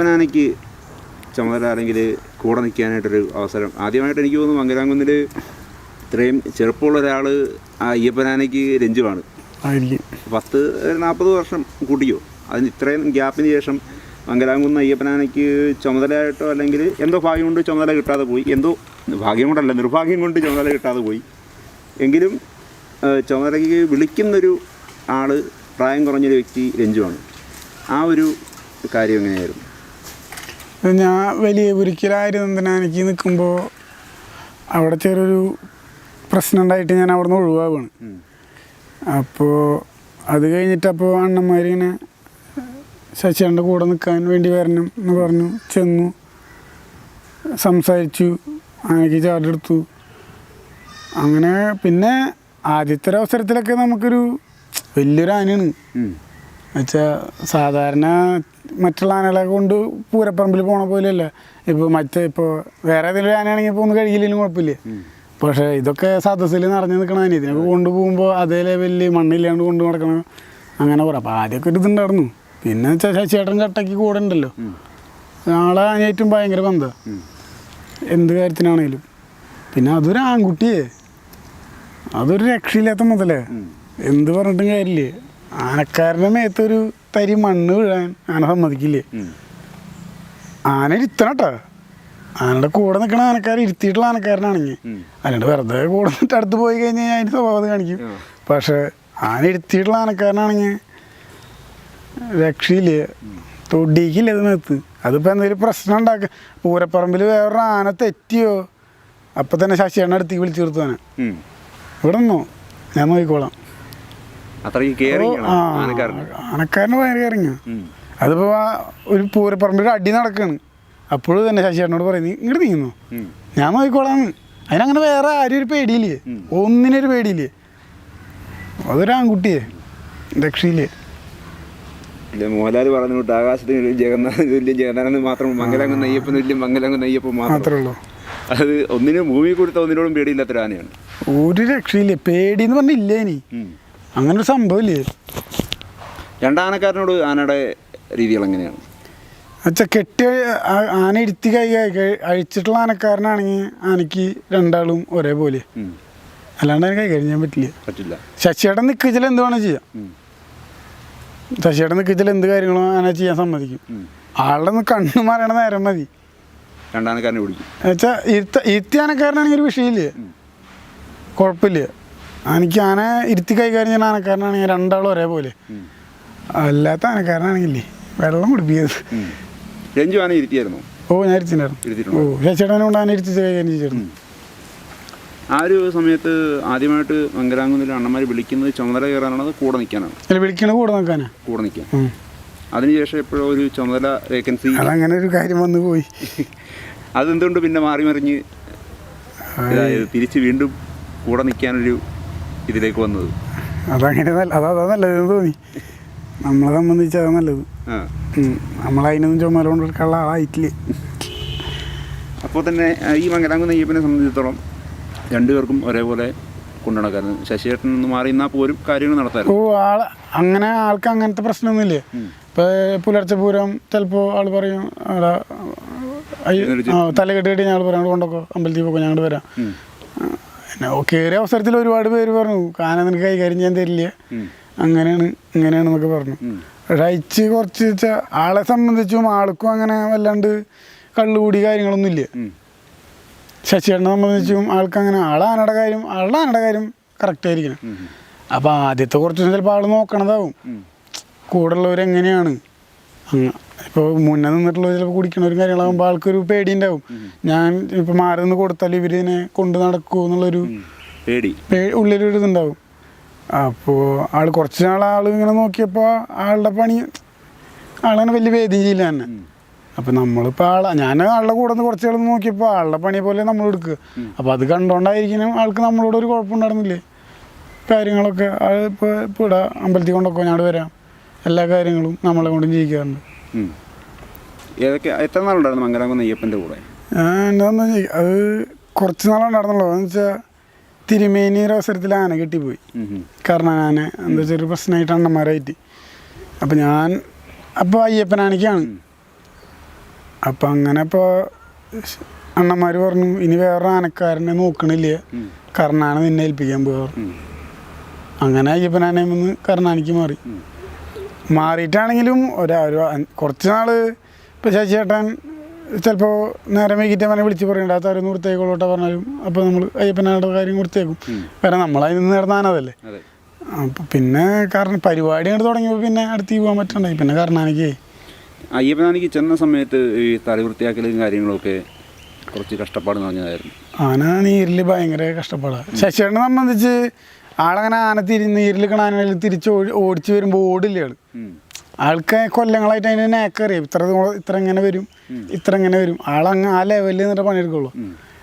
അപ്പനാനയ്ക്ക് ചുമതല അല്ലെങ്കിൽ കൂടെ നിൽക്കാനായിട്ടൊരു അവസരം. ആദ്യമായിട്ട് എനിക്ക് തോന്നുന്നു മംഗലാംകുന്നിൽ ഇത്രയും ചെറുപ്പമുള്ള ഒരാൾ ആ അയ്യപ്പനാനയ്ക്ക് രഞ്ജുവാണ്. പത്ത് നാൽപ്പത് വർഷം കൂട്ടിയോ? അതിന് ഇത്രയും ഗ്യാപ്പിന് ശേഷം മംഗലാംകുന്ന് അയ്യപ്പനാനയ്ക്ക് ചുമതലയായിട്ടോ അല്ലെങ്കിൽ എന്തോ ഭാഗ്യം കൊണ്ട് ചുമതല കിട്ടാതെ പോയി. എന്തോ ഭാഗ്യം കൊണ്ടല്ല നിർഭാഗ്യം കൊണ്ട് ചുമതല കിട്ടാതെ പോയി. എങ്കിലും ചുമതലയ്ക്ക് വിളിക്കുന്നൊരു ആൾ പ്രായം കുറഞ്ഞൊരു വ്യക്തി രഞ്ജുവാണ്. ആ ഒരു കാര്യം എങ്ങനെയായിരുന്നു? ഞാൻ വലിയ പുരിക്കലായിരുന്നു എനിക്ക് നിൽക്കുമ്പോൾ അവിടെ ചെറിയൊരു പ്രശ്നം ഉണ്ടായിട്ട് ഞാൻ അവിടെ നിന്ന് ഒഴിവാകുകയാണ് അപ്പോൾ അത് കഴിഞ്ഞിട്ട് അപ്പോൾ അണ്ണന്മാരിങ്ങനെ ശശിയുടെ കൂടെ നിൽക്കാൻ വേണ്ടി വരണം എന്ന് പറഞ്ഞു ചെന്നു സംസാരിച്ചു ആനയ്ക്ക് ചാടെടുത്തു അങ്ങനെ പിന്നെ ആദ്യത്തെ ഒരു അവസരത്തിലൊക്കെ നമുക്കൊരു വലിയൊരു ആനയാണ്. വെച്ചാൽ സാധാരണ മറ്റുള്ള ആനകളെ കൊണ്ട് പൂരപ്പറമ്പിൽ പോണ പോലെയല്ല. ഇപ്പോൾ മറ്റേ ഇപ്പോൾ വേറെ ഏതെങ്കിലും ആനയാണെങ്കിൽ ഇപ്പോൾ ഒന്ന് കഴുകിയില്ലെങ്കിലും കുഴപ്പമില്ല. പക്ഷേ ഇതൊക്കെ സദസ്സിൽ നിറഞ്ഞു നിൽക്കണ ആന. ഇതിനൊക്കെ കൊണ്ടുപോകുമ്പോൾ അതേ ലെവലിൽ മണ്ണില്ലാണ്ട് കൊണ്ട് നടക്കണം അങ്ങനെ കുറേ അപ്പോൾ ആദ്യമൊക്കെ ഒരു ഇതുണ്ടായിരുന്നു. പിന്നെ വെച്ചാൽ ശശിയേട്ടൻ ചട്ടയ്ക്ക് കൂടെ ഉണ്ടല്ലോ. നാളെ ആനയായിട്ടും ഭയങ്കര ബന്ധമാണ് എന്ത് കാര്യത്തിനാണെങ്കിലും പിന്നെ അതൊരു ആൺകുട്ടിയെ. അതൊരു രക്ഷയില്ലാത്ത മുതലേ. എന്ത് പറഞ്ഞിട്ടും കാര്യമില്ലേ. ആനക്കാരന്റെ മേത്തൊരു തരി മണ്ണ് വീഴാൻ ആന സമ്മതിക്കില്ലേ? ആന ഇരുത്തണം കേട്ടോ ആനയുടെ കൂടെ നിൽക്കണ ആനക്കാർ ഇരുത്തിയിട്ടുള്ള ആനക്കാരനാണെങ്കിൽ. അല്ലാണ്ട് വെറുതെ കൂടെ നിന്നിട്ട് അടുത്ത് പോയി കഴിഞ്ഞാൽ അതിന്റെ സ്വഭാവം കാണിക്കും. പക്ഷേ ആന ഇരുത്തിയിട്ടുള്ള ആനക്കാരനാണെങ്കിൽ രക്ഷയില്ലേ? തൊടിക്കില്ല അത് നിർത്ത് അതിപ്പോൾ എന്തെങ്കിലും പ്രശ്നം ഉണ്ടാക്കുക പൂരപ്പറമ്പിൽ വേറൊരു ആന തെറ്റിയോ? അപ്പം തന്നെ ശശിയാണ് അടുത്തേക്ക് വിളിച്ചു നിർത്തുവാനാണ്. ഇവിടെ നിന്നോ ഞാൻ നോക്കിക്കോളാം. അത്രയ്ക്ക് കെയറിങ് ആനക്കാരന് ആനക്കാരന് ഭയങ്കര കയറിങ്ങ ഉം. അതിപ്പോൾ ആ ഒരു പൂരപ്പറമ്പിൽ അടി നടക്കാണ്. അപ്പോഴും തന്നെ ശശിയേട്ടനോട് പറയുന്നു ഇങ്ങോട്ട് നീങ്ങുന്നു? ഞാൻ നോക്കിക്കോളാം. അതിനങ്ങനെ വേറെ ആരും ഒരു പേടിയില്ലേ. ഒന്നിനൊരു പേടിയില്ലേ? അതൊരു ആൺകുട്ടിയെ രക്ഷയില്ലേ മോഹൻലാൽ പറഞ്ഞു വിട്ട് ആകാശത്തിന് ഒരു ജഗന്നാഥ തുല്യം ജഗന്നാഥന് മാത്രം മംഗലാംകുന്ന് അയ്യപ്പൻ വലിയ മംഗലാംകുന്ന് അയ്യപ്പൻ മാത്രം. മാത്രമേ ഉള്ളൂ. അത് ഒന്നിനും ഭൂമി കൊടുത്ത ഒന്നിനോടും പേടിയില്ലാത്തൊരു ആനയാണ് ഒരു രക്ഷയില്ലേ? പേടിയെന്ന് പറഞ്ഞില്ല ഇനി. അങ്ങനെ ഒരു സംഭവമില്ലേ? രണ്ടാനക്കാരനോട് ആനയുടെ രീതികൾ എങ്ങനെയാണ്? അച്ഛാ കെട്ടി ആന ഇരുത്തി കൈ അഴിച്ചിട്ടുള്ള ആനക്കാരനാണെങ്കിൽ ആനയ്ക്ക് രണ്ടാളും ഒരേപോലെ. അല്ലാണ്ട് അതിന് കൈകാര്യം ചെയ്യാൻ പറ്റില്ല. പറ്റില്ല. ശശിയുടെ നിൽക്കിച്ചിൽ എന്ത് വേണം ചെയ്യാം. ശശിയുടെ നിൽക്കിച്ചിൽ എന്ത് കാര്യങ്ങളും ആന ചെയ്യാൻ സമ്മതിക്കും. ആളുടെ ഒന്ന് കണ്ണു മാറണ നേരം മതി. രണ്ടാനക്കാരനെ പിടിക്കും. എന്നുവെച്ചാൽ ഇരുത്ത ഇരുത്തി ആനക്കാരനാണെങ്കിൽ ഒരു വിഷയമില്ല. കുഴപ്പമില്ല. ആനയ്ക്ക് ആന ഇരുത്തി കൈകാര്യം ചെയ്യുന്ന ആനക്കാരനാണെങ്കിൽ രണ്ടാളും ഒരേപോലെ. അല്ലാത്ത ആനക്കാരനാണെങ്കിലേ വെള്ളം കുടിപ്പിക്കരുത്. രഞ്ജു ആന ഇരുത്തിയായിരുന്നു? ഓ ഞാൻ ഇരുത്തിണ്ടായിരുന്നു ഓ ശശിയുടെ കൊണ്ട് ആന ഇരുത്തി കൈകാര്യം ചെയ്തിരുന്നു. ആ ഒരു സമയത്ത് ആദ്യമായിട്ട് മംഗലാംകുന്നിൽ അണ്ണന്മാർ വിളിക്കുന്നത് ചുമതല കയറാനാണ് അത് കൂടെ നിൽക്കാനാണ്? അല്ല വിളിക്കണ കൂടെ നിൽക്കാനാ. കൂടെ നിൽക്കാൻ. അതിനുശേഷം എപ്പോഴോ ഒരു ചുമതല വേക്കൻസി. അങ്ങനെ ഒരു കാര്യം വന്നു പോയി. അതെന്തുകൊണ്ട് പിന്നെ മാറി മറിഞ്ഞ് തിരിച്ച് വീണ്ടും കൂടെ നിൽക്കാനൊരു ഇതിലേക്ക് വന്നത്? അതങ്ങനെ അതാ അതാ നല്ലതെന്ന് തോന്നി. നമ്മളെ സംബന്ധിച്ച് അതാ നല്ലത്. നമ്മളതിനൊന്നും ചുമല കൊണ്ട് കള്ള ആളായിട്ടില്ല. അപ്പോൾ തന്നെ ഈ മംഗലാംകുന്ന് അയ്യപ്പനെ സംബന്ധിച്ചിടത്തോളം രണ്ടുപേർക്കും ഒരേപോലെ കൊണ്ടുനടക്കാറുണ്ട് ശശിയേട്ടൻ ഒന്ന് മാറി എന്നാൽ പോലും കാര്യങ്ങൾ നടത്താറ് ഓ ആൾ അങ്ങനെ ആൾക്ക് അങ്ങനത്തെ പ്രശ്നമൊന്നുമില്ല. ഇപ്പോൾ പുലർച്ചെ പൂരം ചിലപ്പോൾ ആൾ പറയും അവിടെ തലകെട്ട് കെട്ടി ഞങ്ങൾ പറയാം കൊണ്ടൊക്കെ അമ്പലത്തിൽ പോക്കോ ഞങ്ങൾ വരാം. പിന്നെ കയറിയ അവസരത്തിൽ ഒരുപാട് പേര് പറഞ്ഞു കാന നിനക്ക് കൈകാര്യം ചെയ്യാൻ തരില്ല. അങ്ങനെയാണ് ഇങ്ങനെയാണ് ഇങ്ങനെയാണെന്നൊക്കെ പറഞ്ഞു. പക്ഷെ അയച്ച് കുറച്ച് വെച്ചാൽ ആളെ സംബന്ധിച്ചും ആൾക്കും അങ്ങനെ വല്ലാണ്ട് കള്ളുകൂടി കാര്യങ്ങളൊന്നും ഇല്ല. ശശിയേട്ടനെ സംബന്ധിച്ചും ആൾക്ക് അങ്ങനെ ആളെ ആനയുടെ കാര്യം ആളുടെ ആനയുടെ കാര്യം കറക്റ്റ് ആയിരിക്കണം. അപ്പം ആദ്യത്തെ കുറച്ച് ചിലപ്പോൾ ആൾ നോക്കണതാവും. കൂടെ അങ്ങ് ഇപ്പോൾ മുന്നേ നിന്നിട്ടുള്ള ചിലപ്പോൾ കുടിക്കണവരും കാര്യങ്ങളാകുമ്പോൾ ആൾക്കൊരു പേടി ഉണ്ടാവും ഞാൻ ഇപ്പോൾ മാറി നിന്ന് കൊടുത്താൽ ഇവരിതിനെ കൊണ്ട് നടക്കുമോ എന്നുള്ളൊരു. പേടി. ഉള്ളിലൊരു ഇതുണ്ടാവും. അപ്പോൾ ആൾ കുറച്ച് നാൾ ആൾ ഇങ്ങനെ നോക്കിയപ്പോൾ ആളുടെ പണി ആളങ്ങനെ വലിയ വേദി ചെയ്യില്ല തന്നെ അപ്പം നമ്മളിപ്പോൾ ആളെ ഞാൻ ആളുടെ കൂടെ നിന്ന് കുറച്ച് നാൾ നോക്കിയപ്പോൾ ആളുടെ പണി പോലെ നമ്മൾ എടുക്കുക. അപ്പോൾ അത് കണ്ടുകൊണ്ടായിരിക്കണം ആൾക്ക് നമ്മളോട് ഒരു കുഴപ്പമുണ്ടായിരുന്നില്ലേ കാര്യങ്ങളൊക്കെ ആൾ ഇപ്പോൾ ഇപ്പോൾ ഇവിടെ അമ്പലത്തിൽ കൊണ്ടൊക്കെ ഞാൻ വരാം. എല്ലാ കാര്യങ്ങളും നമ്മളെ കൊണ്ടും ചെയ്യിക്കാറുണ്ട് ഉം. ഏതൊക്കെ എത്ര നാളുണ്ടായിരുന്നു മംഗലാംകുന്ന് അയ്യപ്പന്റെ കൂടെ? ഞാൻ എന്താന്ന് വെച്ചാൽ അത് കുറച്ച് നാളുണ്ടായിരുന്നുള്ളൂ. എന്ന് വെച്ചാൽ തിരുമേനി ഒരു അവസരത്തിൽ ആന കെട്ടിപ്പോയി. കാരണം ആന എന്താ വെച്ചാൽ ഒരു പ്രശ്നമായിട്ട് അണ്ണന്മാരായിട്ട്. അപ്പം ഞാൻ അപ്പോൾ അയ്യപ്പനാനയ്ക്കാണ് അപ്പം അങ്ങനെ ഇപ്പോൾ അണ്ണന്മാർ പറഞ്ഞു ഇനി വേറെ ആനക്കാരനെ നോക്കണില്ല? കർണാന നിന്നെ ഏൽപ്പിക്കാൻ പോകാറ്. അങ്ങനെ അയ്യപ്പനാനയിൽ നിന്ന് കർണാനിക്ക് മാറി. മാറിയിട്ടാണെങ്കിലും ഒരു ഒരു കുറച്ച് നാൾ ഇപ്പോൾ ശശി ചേട്ടൻ ചിലപ്പോൾ നേരം വൈകിട്ട് അവനെ വിളിച്ച് പറയണ്ട. താരം നിർത്തേക്കോളോട്ടെ പറഞ്ഞാലും അപ്പോൾ നമ്മൾ അയ്യപ്പനാരുടെ കാര്യം കൊടുത്തേക്കും. കാരണം നമ്മളതിൽ നിന്ന് നേർന്നാനതല്ലേ അതെ. അപ്പോൾ പിന്നെ കാരണം പരിപാടി അങ്ങോട്ട് തുടങ്ങിയപ്പോൾ പിന്നെ അടുത്ത് പോകാൻ പറ്റണ്ടായി പിന്നെ കർണാനിക്ക് അയ്യപ്പനാനിക്ക് ചെന്ന സമയത്ത് ഈ തല വൃത്തിയാക്കലും കാര്യങ്ങളൊക്കെ കുറച്ച് കഷ്ടപ്പാട് നിറഞ്ഞതായിരുന്നു ആന നീരിൽ ഭയങ്കര കഷ്ടപ്പാടാണ് ശശിയേട്ടനെ സംബന്ധിച്ച് ആളങ്ങനെ ആന തിരി നീരിൽ കാണാനായി തിരിച്ച് ഓടി ഓടിച്ച് വരുമ്പോൾ ഓടില്ല ആൾ. ആൾക്ക് കൊല്ലങ്ങളായിട്ട് അതിന് നേക്കറിയാം. ഇത്ര ഇത്ര ഇങ്ങനെ വരും ഇത്ര ഇങ്ങനെ വരും. ആളങ്ങ് ആ ലെവലിൽ നിന്നിട്ട് പണിയെടുക്കുള്ളൂ.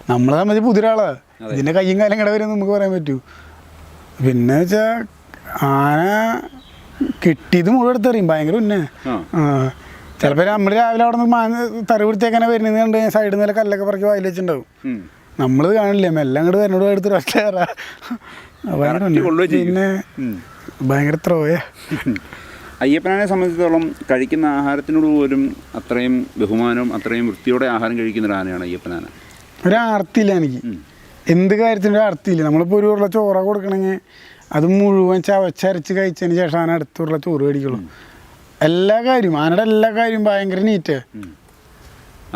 നമ്മളെ സംബന്ധിച്ച് പുതിയൊരാളാ. ഇതിന്റെ കയ്യും കാലം കിട വരും നമുക്ക് പറയാൻ പറ്റൂ. പിന്നെ വെച്ചാൽ ആന കിട്ടിയത് മുഴുവൻ എടുത്തറിയും. ഭയങ്കര ഉന്നെ. ആ. ചിലപ്പോൾ നമ്മൾ രാവിലെ അവിടെ നിന്ന് തറി പിടിച്ചേക്കാനെ വരുന്നത് കണ്ട് സൈഡിൽ നിന്ന് കല്ലൊക്കെ പറക്കി വായിൽ വെച്ചിട്ടുണ്ടാവും. നമ്മൾ കാണില്ലേ മെല്ലെ അങ്ങോട്ട് എന്നോട് എടുത്തിട്ട് ഒറ്റ പിന്നെ ഭയങ്കര ത്രോയ. അയ്യപ്പനെ സംബന്ധിച്ചിടത്തോളം കഴിക്കുന്ന ആഹാരത്തിനോട് പോലും അത്രയും ബഹുമാനവും അത്രയും വൃത്തിയോടെ ആഹാരം കഴിക്കുന്ന ഒരു ആനയാണ് അയ്യപ്പനാന. ഒരു ആർത്തിയില്ല എനിക്ക്. എന്ത് കാര്യത്തിനും ഒരു ആർത്തിയില്ല. നമ്മളിപ്പോൾ ഒരു ഉരുള ചോറ കൊടുക്കണമെങ്കിൽ അത് മുഴുവൻ ചവച്ചരച്ച് കഴിച്ചതിന് ശേഷമാണ് അടുത്ത ഉരുള ചോറ് കഴിക്കുള്ളൂ എല്ലാ കാര്യവും ആനയുടെ എല്ലാ കാര്യവും ഭയങ്കര നീറ്റ്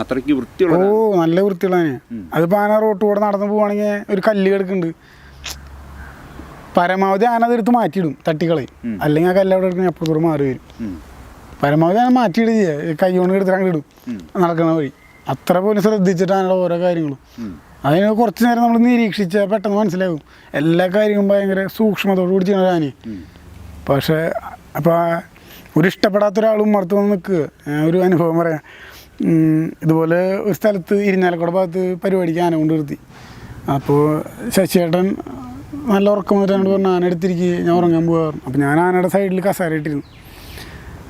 അത്രയ്ക്ക് വൃത്തിയുള്ള ഓ വൃത്തിയുള്ള നല്ല വൃത്തിയുള്ളതാണ്. അതിപ്പോൾ ആന റോട്ട് നടന്നു നടന്ന് പോവാണെങ്കിൽ ഒരു കല്ല് കിടക്കുന്നുണ്ട്. പരമാവധി ആന അതെടുത്ത് മാറ്റിയിടും തട്ടിക്കളയും ഉം. അല്ലെങ്കിൽ ആ കല്ലവിടെ എടുക്കുന്ന അപ്പുറത്തോട് മാറി വരും. പരമാവധി ആന മാറ്റിയിടുക ചെയ്യുക കൈ കൊണ്ട് അങ്ങോട്ട് ഇടും. നടക്കുന്ന വഴി. അത്ര പോലും ശ്രദ്ധിച്ചിട്ടാണ് ഓരോ കാര്യങ്ങളും. അതിന് കുറച്ച് നേരം നമ്മൾ നിരീക്ഷിച്ച പെട്ടെന്ന് മനസ്സിലാകും. എല്ലാ കാര്യങ്ങളും ഭയങ്കര സൂക്ഷ്മതയോട് കൂടി ചെയ്യണ. പക്ഷേ അപ്പോൾ ഒരു ഇഷ്ടപ്പെടാത്ത ഒരാളും മറുത്ത് വന്ന് നിൽക്കുക. ഒരു അനുഭവം പറയാം. ഇതുപോലെ ഒരു സ്ഥലത്ത് ഇരിഞ്ഞാലക്കുട ഭാഗത്ത് പരിപാടിക്ക് ആന കൊണ്ട് നിർത്തി അപ്പോൾ ശശിയേട്ടൻ നല്ല ഉറക്കം വന്നിട്ട് എന്നോട് പറഞ്ഞു ആനടുത്തിരിക്കുക ഞാൻ ഉറങ്ങാൻ പോകാറു അപ്പോൾ ഞാൻ ആനയുടെ സൈഡിൽ കസാര ഇട്ടിരുന്നു.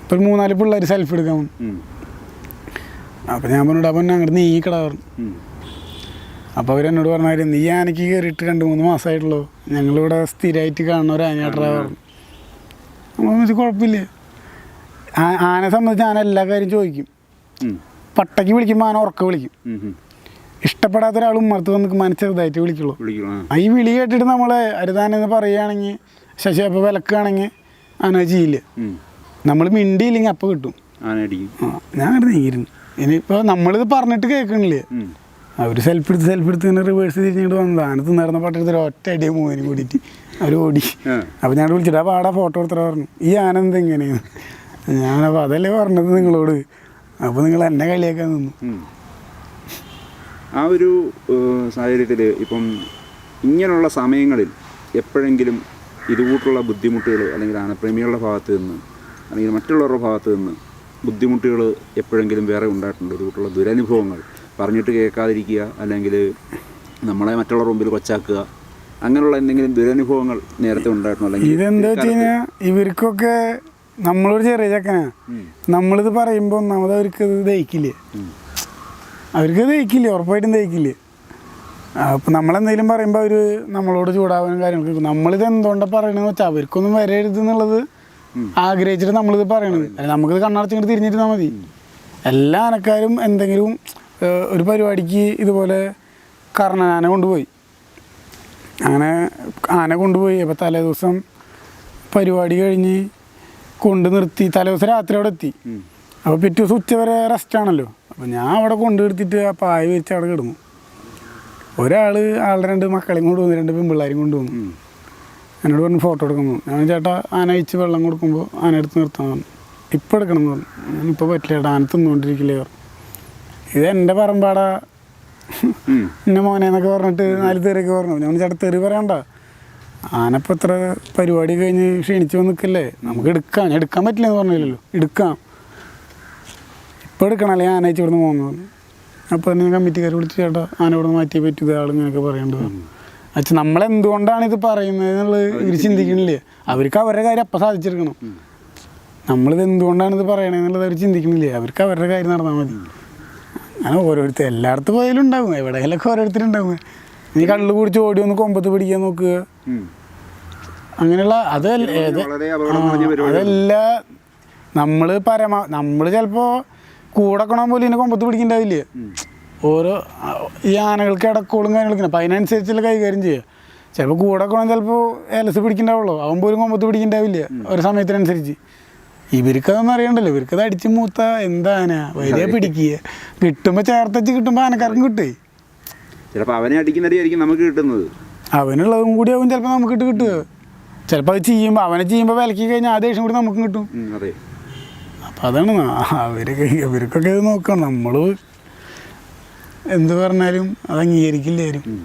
അപ്പോൾ ഒരു മൂന്നാൽ പിള്ളേർ സെൽഫി എടുക്കാൻ. അപ്പോൾ ഞാൻ പറഞ്ഞു. അപ്പം അങ്ങോട്ട് നീക്കിടാ പറഞ്ഞു. അപ്പോൾ അവരെന്നോട് പറഞ്ഞാൽ നീ ആനയ്ക്ക് കയറിയിട്ട് രണ്ട് മൂന്ന് മാസമായിട്ടുള്ളൂ ഞങ്ങളിവിടെ സ്ഥിരമായിട്ട് കാണുന്ന ഒരു ആനയാട്ടാ പറഞ്ഞു. നമ്മൾ കുഴപ്പമില്ല. ആനെ ആനയെ സംബന്ധിച്ച് ആന എല്ലാ കാര്യം ചോദിക്കും. പട്ടയ്ക്ക് വിളിക്കുമ്പോൾ ആന ഉറക്ക വിളിക്കും. ഇഷ്ടപ്പെടാത്ത ഒരാളും മറുത്ത് വന്ന് മനസ്സ് ചെറുതായിട്ട് വിളിക്കുള്ളൂ ഈ വിളി കേട്ടിട്ട് നമ്മൾ അരുതാനെന്ന് പറയുകയാണെങ്കിൽ ശശി അപ്പം വിലക്കുകയാണെങ്കിൽ ആന ചെയ്യില്ല. നമ്മൾ മിണ്ടിയില്ലെങ്കിൽ അപ്പം കിട്ടും. ഞാൻ നീങ്ങിയിരുന്നു. ഇനിയിപ്പോൾ നമ്മളിത് പറഞ്ഞിട്ട് കേൾക്കണില്ലേ. അവർ സെൽഫ് എടുത്ത് സെൽഫ് എടുത്ത് ഇങ്ങനെ റിവേഴ്സ് തിരിഞ്ഞിട്ട് വന്നത് ആനത്ത് നേർന്ന പാട്ട് ഒരു ഒറ്റ അടിയെ മൂന്നിന് കൂടിയിട്ട് അവർ ഓടി. അപ്പോൾ ഞാൻ വിളിച്ചിട്ട് ആ പാടാ ഫോട്ടോ എടുത്തിട്ട് പറഞ്ഞു. ഈ ആനന്ദ് എങ്ങനെയാണ് ഞാനപ്പോൾ അതല്ലേ പറഞ്ഞത് നിങ്ങളോട്. അപ്പോൾ നിങ്ങൾ എന്നെ കളിയാക്കാൻ നിന്നു. ആ ഒരു സാഹചര്യത്തിൽ ഇപ്പം ഇങ്ങനെയുള്ള സമയങ്ങളിൽ എപ്പോഴെങ്കിലും ഇതുകൂട്ടുള്ള ബുദ്ധിമുട്ടുകൾ അല്ലെങ്കിൽ ആനപ്രേമികളുടെ ഭാഗത്ത് നിന്ന് അല്ലെങ്കിൽ മറ്റുള്ളവരുടെ ഭാഗത്ത് നിന്ന് ബുദ്ധിമുട്ടുകൾ എപ്പോഴെങ്കിലും വേറെ ഉണ്ടായിട്ടുണ്ട് ഇതുകൂട്ടുള്ള ദുരനുഭവങ്ങൾ പറഞ്ഞിട്ട് കേൾക്കാതിരിക്കുക അല്ലെങ്കിൽ നമ്മളെ മറ്റുള്ളവരുടെ മുമ്പിൽ കൊച്ചാക്കുക അങ്ങനെയുള്ള എന്തെങ്കിലും ദുരനുഭവങ്ങൾ നേരത്തെ ഉണ്ടായിട്ടുണ്ടോ അല്ലെങ്കിൽ ഇതെന്താ വെച്ച് കഴിഞ്ഞാൽ ഇവർക്കൊക്കെ നമ്മളൊരു ചെറിയ ചക്കനാ. നമ്മളിത് പറയുമ്പോൾ ഒന്നാമത് അവർക്ക് ഇത് ദഹിക്കില്ലേ. അവർക്ക് ദഹിക്കില്ലേ? ഉറപ്പായിട്ടും ദഹിക്കില്ലേ? അപ്പം നമ്മളെന്തെങ്കിലും പറയുമ്പോൾ അവർ നമ്മളോട് ചൂടാവാനും കാര്യങ്ങൾക്ക് നമ്മളിത് എന്തുകൊണ്ടാണ് പറയണതെന്ന് വെച്ചാൽ അവർക്കൊന്നും വരരുത് എന്നുള്ളത് ആഗ്രഹിച്ചിട്ട് നമ്മളിത് പറയണത്. അല്ല നമുക്കിത് കണ്ണടച്ചിങ്ങോട്ട് തിരിഞ്ഞിരുന്നാൽ മതി. എല്ലാ ആനക്കാരും എന്തെങ്കിലും ഒരു പരിപാടിക്ക് ഇതുപോലെ കർണനാന കൊണ്ടുപോയി. അങ്ങനെ ആന കൊണ്ടുപോയി. അപ്പോൾ തലേ ദിവസം പരിപാടി കഴിഞ്ഞ് കൊണ്ട് നിർത്തി. തലേ ദിവസം രാത്രി അവിടെ എത്തി. അപ്പോൾ പിറ്റേ ദിവസം ഉച്ച വരെ റെസ്റ്റ് ആണല്ലോ. അപ്പോൾ ഞാൻ അവിടെ കൊണ്ടു ആ പായ വെച്ച് അവിടെ കിടന്നു. ഒരാൾ ആളുടെ രണ്ട് മക്കളെയും കൊണ്ടുവന്നു രണ്ട് പെൺപിള്ളേരും കൊണ്ടുവന്നു. വന്നു എന്നോട് പറഞ്ഞു ഫോട്ടോ എടുക്കുന്നു. ഞാൻ ചേട്ടാ ആന അയച്ച് വെള്ളം കൊടുക്കുമ്പോൾ ആന എടുത്ത് നിർത്താൻ പറഞ്ഞു. ഇപ്പോൾ എടുക്കണം എന്ന് പറഞ്ഞു. ഞാനിപ്പോൾ പറ്റില്ല ചേട്ടാ ആന തിന്നുകൊണ്ടിരിക്കില്ലേ പറഞ്ഞു. ഇത് എന്റെ പറമ്പാടാ. എന്റെ എന്നെ മോനെ എന്നൊക്കെ പറഞ്ഞിട്ട് നാല് തെറിയൊക്കെ പറഞ്ഞു. ഞാൻ ചേട്ടാ തെറി പറയണ്ട. ആനപ്പോൾ ഇത്ര പരിപാടി കഴിഞ്ഞ് ക്ഷീണിച്ച് വന്നിക്കല്ലേ? നമുക്ക് എടുക്കാം. എടുക്കാൻ പറ്റില്ല എന്ന് പറഞ്ഞില്ലല്ലോ. എടുക്കാം. ഇപ്പോൾ ഞാൻ ആനയിച്ച് ആന അയച്ച് ഇവിടുന്ന് പോകുന്നത്. അപ്പോൾ തന്നെ കമ്മിറ്റിക്കാർ വിളിച്ച് ചേട്ടാ ആന ഇവിടുന്ന് മാറ്റി പറ്റിയത് ആൾ ഇങ്ങനെയൊക്കെ പറയേണ്ടത്. അച്ഛൻ നമ്മളെന്തുകൊണ്ടാണ് ഇത് പറയുന്നത് എന്നുള്ളത് ഇവർ ചിന്തിക്കണില്ലേ? അവർക്ക് അവരുടെ കാര്യം അപ്പം സാധിച്ചെടുക്കണം നമ്മളിത് എന്തുകൊണ്ടാണ് ഇത് പറയണത് എന്നുള്ളത് അവർ ചിന്തിക്കണില്ലേ? അവർക്ക് അവരുടെ കാര്യം നടന്നാൽ മതി. അങ്ങനെ ഓരോരുത്തർ എല്ലായിടത്തും പോയാലും ഉണ്ടാവും എവിടെയെങ്കിലൊക്കെ ഓരോരുത്തരുണ്ടാവും. നീ കള്ളു കുടിച്ച് ഓടി ഒന്ന് കൊമ്പത്ത് പിടിക്കാൻ നോക്കുക. അങ്ങനെയുള്ള അത് ഏത് വളരെ അപകടം നിറഞ്ഞ ആ, പരിപാടിയാണ്. അതല്ല നമ്മൾ പരമാ നമ്മൾ ചിലപ്പോൾ കൂടെ കൊണാൻ പോലും ഇതിനെ കൊമ്പത്ത് പിടിക്കണ്ടാവില്ലേ? ഓരോ ഈ ആനകൾക്ക് ഇടക്കോളും കാര്യങ്ങളൊക്കെ അപ്പം അതിനനുസരിച്ചുള്ള കൈകാര്യം ചെയ്യുക ചിലപ്പോൾ കൂടെ കൊണം ചിലപ്പോൾ ഏലസ് പിടിക്കണ്ടാവുള്ളൂ. അവൻ പോലും കൊമ്പത്ത് പിടിക്കണ്ടാവില്ല? ഒരു സമയത്തിനനുസരിച്ച്. ഇവർക്കതൊന്നും അറിയണ്ടല്ലോ. ഇവർക്കത് അടിച്ച് മൂത്ത എന്താന വലിയ പിടിക്കുക കിട്ടുമ്പോൾ ചേർത്തച്ച് കിട്ടുമ്പോൾ ആനക്കാർക്കും കിട്ടേ. ചിലപ്പോൾ അവനെ അടിക്കുന്നതായിരിക്കും നമുക്ക് കിട്ടുന്നത്. അവനുള്ളതും കൂടി ആവും ചിലപ്പോൾ നമുക്ക് ഇട്ട് കിട്ടുക. ചിലപ്പോൾ അത് ചെയ്യുമ്പോൾ അവനെ ചെയ്യുമ്പോൾ വിലക്കി കഴിഞ്ഞാൽ ആ ദേഷ്യം കൂടി നമുക്കും കിട്ടും. അതെ. അതാണ്. അവരൊക്കെ ഇവർക്കൊക്കെ ഇത് നോക്കണം. നമ്മൾ എന്ത് പറഞ്ഞാലും അത് അംഗീകരിക്കില്ല ആരും ഉം.